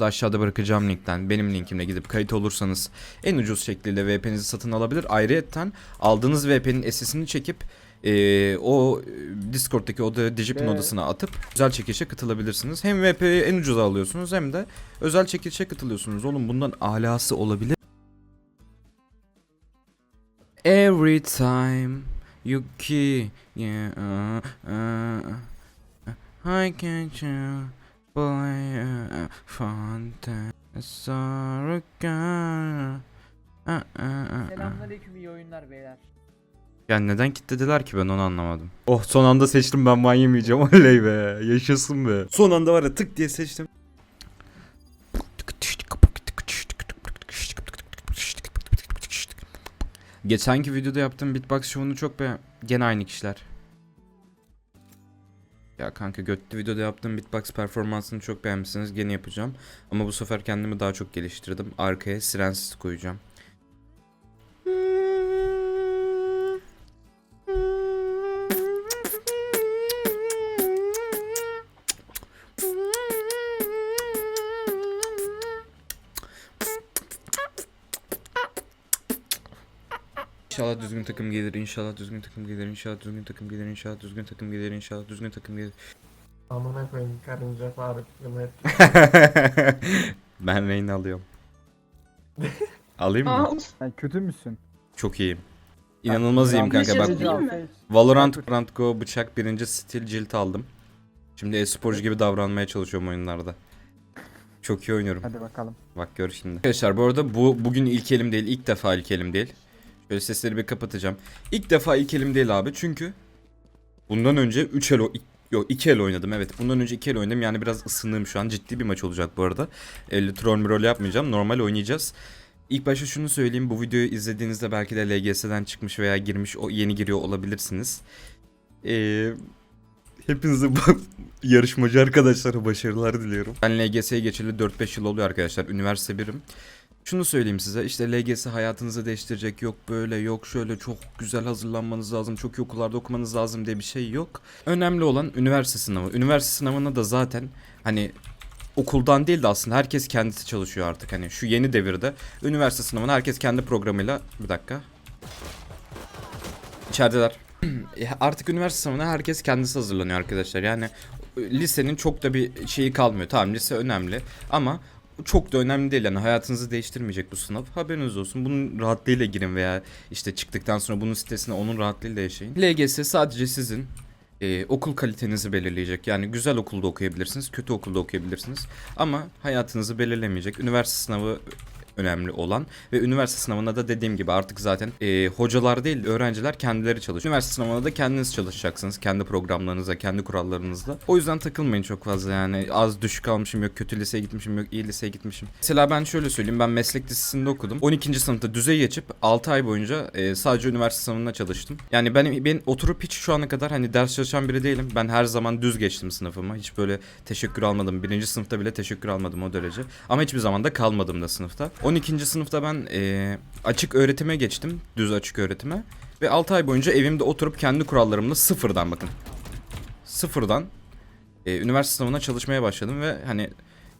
da aşağıda bırakacağım linkten benim linkimle gidip kayıt olursanız en ucuz şekliyle VPN'inizi satın alabilir. Ayrıyetten aldığınız VPN'in SS'ini çekip eee, o Discord'daki oda Digipin odasına atıp özel çekilişe katılabilirsiniz. Hem VP'yi en ucuza alıyorsunuz hem de özel çekilişe katılıyorsunuz. Oğlum bundan alası olabilir. Every time you key yeah, uh, uh, I can't you uh, uh, uh. Selamünaleyküm iyi oyunlar beyler. Yani neden kilitlediler ki ben onu anlamadım. Oh son anda seçtim ben ban yemeyeceğim oley be yaşasın be. Son anda var ya tık diye seçtim. Geçenki videoda yaptığım beatbox şovunu çok beğen... Gene aynı kişiler. Ya kanka götlü videoda yaptığım beatbox performansını çok beğenmişsiniz. Gene yapacağım. Ama bu sefer kendimi daha çok geliştirdim. Arkaya sirensiz koyacağım. İnşallah düzgün takım gelir, inşallah düzgün takım gelir, inşallah düzgün takım gelir, inşallah düzgün takım gelir, inşallah düzgün takım gelir. Amına koyayım karınca Faruk Mehmet. ben Reyna alıyorum. Alayım mı? Sen kötü müsün? Çok iyiyim. İnanılmaz iyiyim kanka bak. Değil mi? Valorant, Valorant Go, bıçak birinci stil cilt aldım. Şimdi e-sporcu gibi davranmaya çalışıyorum oyunlarda. Çok iyi oynuyorum. Hadi bakalım. Bak gör şimdi. Arkadaşlar bu arada bu bugün ilk elim değil. ilk defa ilk elim değil. Şöyle sesleri bir kapatacağım. İlk defa ilk elim değil abi çünkü bundan önce 3 el Yok 2 el oynadım evet. Bundan önce 2 el oynadım yani biraz ısındığım şu an. Ciddi bir maç olacak bu arada. 50 troll mirol yapmayacağım. Normal oynayacağız. İlk başta şunu söyleyeyim. Bu videoyu izlediğinizde belki de LGS'den çıkmış veya girmiş o yeni giriyor olabilirsiniz. Ee, hepinize yarışmacı arkadaşlara başarılar diliyorum. Ben LGS'ye geçeli 4-5 yıl oluyor arkadaşlar. Üniversite birim. Şunu söyleyeyim size işte LGS hayatınızı değiştirecek yok böyle yok şöyle çok güzel hazırlanmanız lazım çok iyi okullarda okumanız lazım diye bir şey yok. Önemli olan üniversite sınavı. Üniversite sınavına da zaten hani okuldan değil de aslında herkes kendisi çalışıyor artık hani şu yeni devirde üniversite sınavına herkes kendi programıyla bir dakika. İçerideler. E, artık üniversite sınavına herkes kendisi hazırlanıyor arkadaşlar. Yani lisenin çok da bir şeyi kalmıyor. Tamam lise önemli ama çok da önemli değil yani hayatınızı değiştirmeyecek bu sınav. Haberiniz olsun. Bunun rahatlığıyla girin veya işte çıktıktan sonra bunun sitesine onun rahatlığıyla yaşayın. LGS sadece sizin e, okul kalitenizi belirleyecek. Yani güzel okulda okuyabilirsiniz, kötü okulda okuyabilirsiniz. Ama hayatınızı belirlemeyecek. Üniversite sınavı önemli olan ve üniversite sınavında da dediğim gibi artık zaten e, hocalar değil öğrenciler kendileri çalışıyor. Üniversite sınavında da kendiniz çalışacaksınız. Kendi programlarınızla, kendi kurallarınızla. O yüzden takılmayın çok fazla yani. Az düşük almışım yok kötü liseye gitmişim yok iyi liseye gitmişim. Mesela ben şöyle söyleyeyim ben meslek lisesinde okudum. 12. sınıfta düzey geçip 6 ay boyunca e, sadece üniversite sınavında çalıştım. Yani ben ben oturup hiç şu ana kadar hani ders çalışan biri değilim. Ben her zaman düz geçtim sınıfıma. Hiç böyle teşekkür almadım. Birinci sınıfta bile teşekkür almadım o derece. Ama hiçbir zaman da kalmadım da sınıfta. 12. sınıfta ben e, açık öğretime geçtim. Düz açık öğretime. Ve 6 ay boyunca evimde oturup kendi kurallarımla sıfırdan bakın. Sıfırdan e, üniversite sınavına çalışmaya başladım ve hani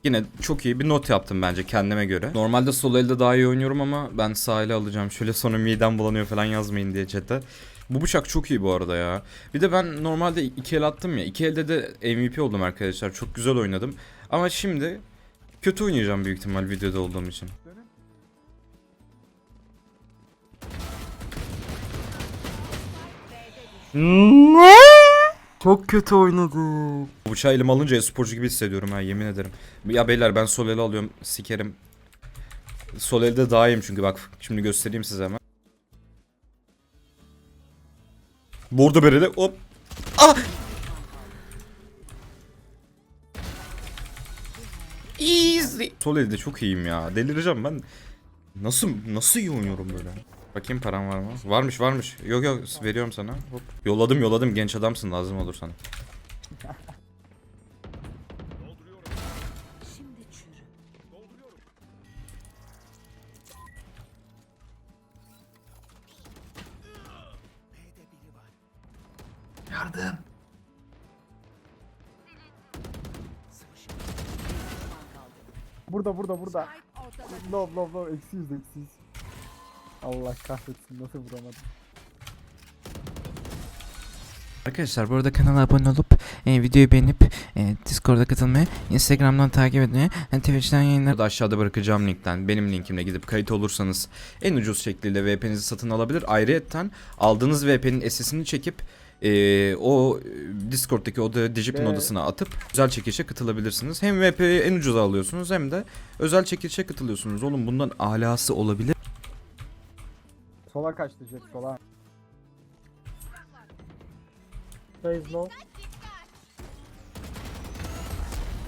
yine çok iyi bir not yaptım bence kendime göre. Normalde sol elde daha iyi oynuyorum ama ben sağ ele alacağım. Şöyle sonra midem bulanıyor falan yazmayın diye chat'e. Bu bıçak çok iyi bu arada ya. Bir de ben normalde iki el attım ya. iki elde de MVP oldum arkadaşlar. Çok güzel oynadım. Ama şimdi kötü oynayacağım büyük ihtimal videoda olduğum için. Çok kötü oynadım. Bıçağı elime alınca e-sporcu gibi hissediyorum ha yemin ederim. Ya beyler ben sol eli alıyorum sikerim. Sol elde daha iyiyim çünkü bak şimdi göstereyim size hemen. Bordo bereli hop. Ah! Easy. Sol elde çok iyiyim ya. Delireceğim ben. Nasıl nasıl iyi oynuyorum böyle? Bakayım param var mı? Varmış varmış. Yok yok veriyorum sana. Hop. Yolladım yolladım genç adamsın lazım olur sana. Yardım. Burada burada burada. Low eksi yüz eksi yüz. Allah kahretsin nasıl vuramadım. Arkadaşlar bu arada kanala abone olup e, videoyu beğenip e, Discord'a katılmayı, Instagram'dan takip etmeyi, e, Twitch'ten yayınları da aşağıda bırakacağım linkten benim linkimle gidip kayıt olursanız en ucuz şekilde VPN'inizi satın alabilir. Ayrıyetten aldığınız VPN'in SS'ini çekip e, o Discord'daki oda Digipin Ve- odasına atıp özel çekilişe katılabilirsiniz. Hem VP'yi en ucuza alıyorsunuz hem de özel çekilişe katılıyorsunuz. Oğlum bundan alası olabilir. Sola kaçtı jet sola. Raise low.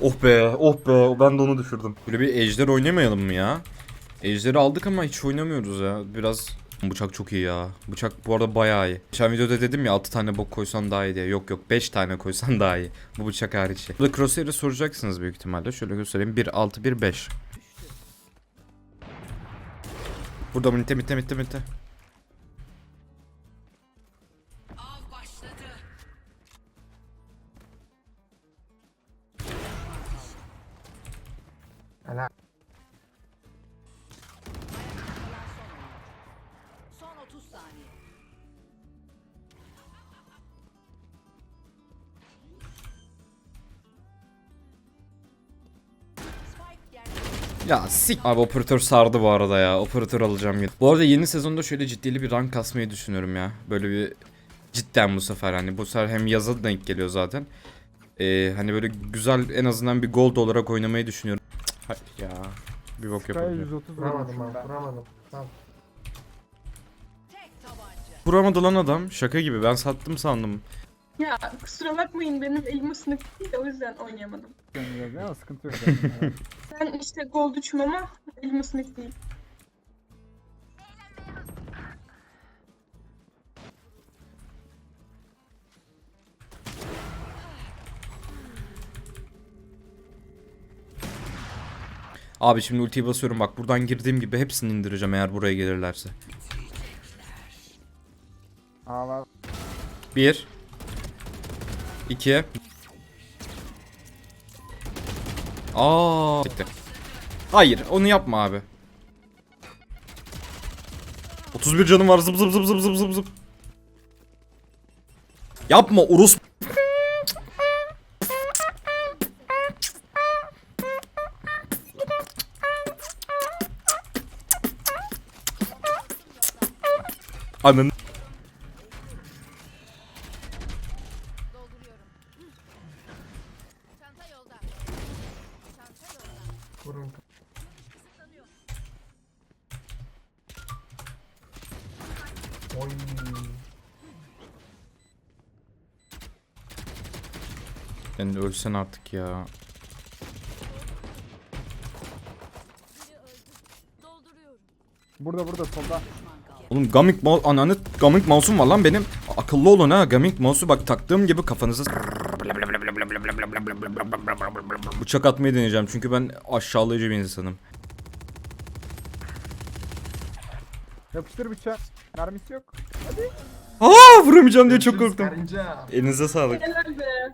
Oh be, oh be. Ben de onu düşürdüm. Böyle bir ejder oynamayalım mı ya? Ejderi aldık ama hiç oynamıyoruz ya. Biraz bıçak çok iyi ya. Bıçak bu arada bayağı iyi. Geçen videoda dedim ya 6 tane bok koysan daha iyi diye. Yok yok 5 tane koysan daha iyi. Bu bıçak hariç. Burada crosshair'ı soracaksınız büyük ihtimalle. Şöyle göstereyim. 1 6 1 5. Burada mitte mitte mitte mitte. Helal. Son 30 saniye. Ya sik. Abi operatör sardı bu arada ya. Operatör alacağım. Bu arada yeni sezonda şöyle ciddili bir rank kasmayı düşünüyorum ya. Böyle bir cidden bu sefer hani bu sefer hem yaza denk geliyor zaten. Ee, hani böyle güzel en azından bir gold olarak oynamayı düşünüyorum. Hayır ya. Bir bok yapabiliyor. 130 Vuramadım vurmuşum ben. ben. Vuramadım. Tamam. Vuramadı lan adam. Şaka gibi. Ben sattım sandım. Ya kusura bakmayın benim elim ısınık değil de o yüzden oynayamadım. Biraz ama sıkıntı yok. Ben işte gol düşüm ama elim ısınık değil. Abi şimdi ultiyi basıyorum bak buradan girdiğim gibi hepsini indireceğim eğer buraya gelirlerse. Var. 1 2 Aa. Hayır, onu yapma abi. 31 canım var zıp zıp zıp zıp zıp zıp zıp. Yapma Urus. Anın. Dolduruyorum. Çanta yolda. Çanta yolda. Vurun. Kısıtlanıyor. Oy. Yani ölsen artık ya. Burada burada solda. Oğlum Gaming mouse ananı Gaming mouse'um var lan benim. Akıllı olun ha Gaming mouse'u bak taktığım gibi kafanızı Bıçak atmayı deneyeceğim çünkü ben aşağılayıcı bir insanım. Yapıştır bıçağı. Mermisi yok. Aa vuramayacağım diye çok korktum. Elinize sağlık. Helal be.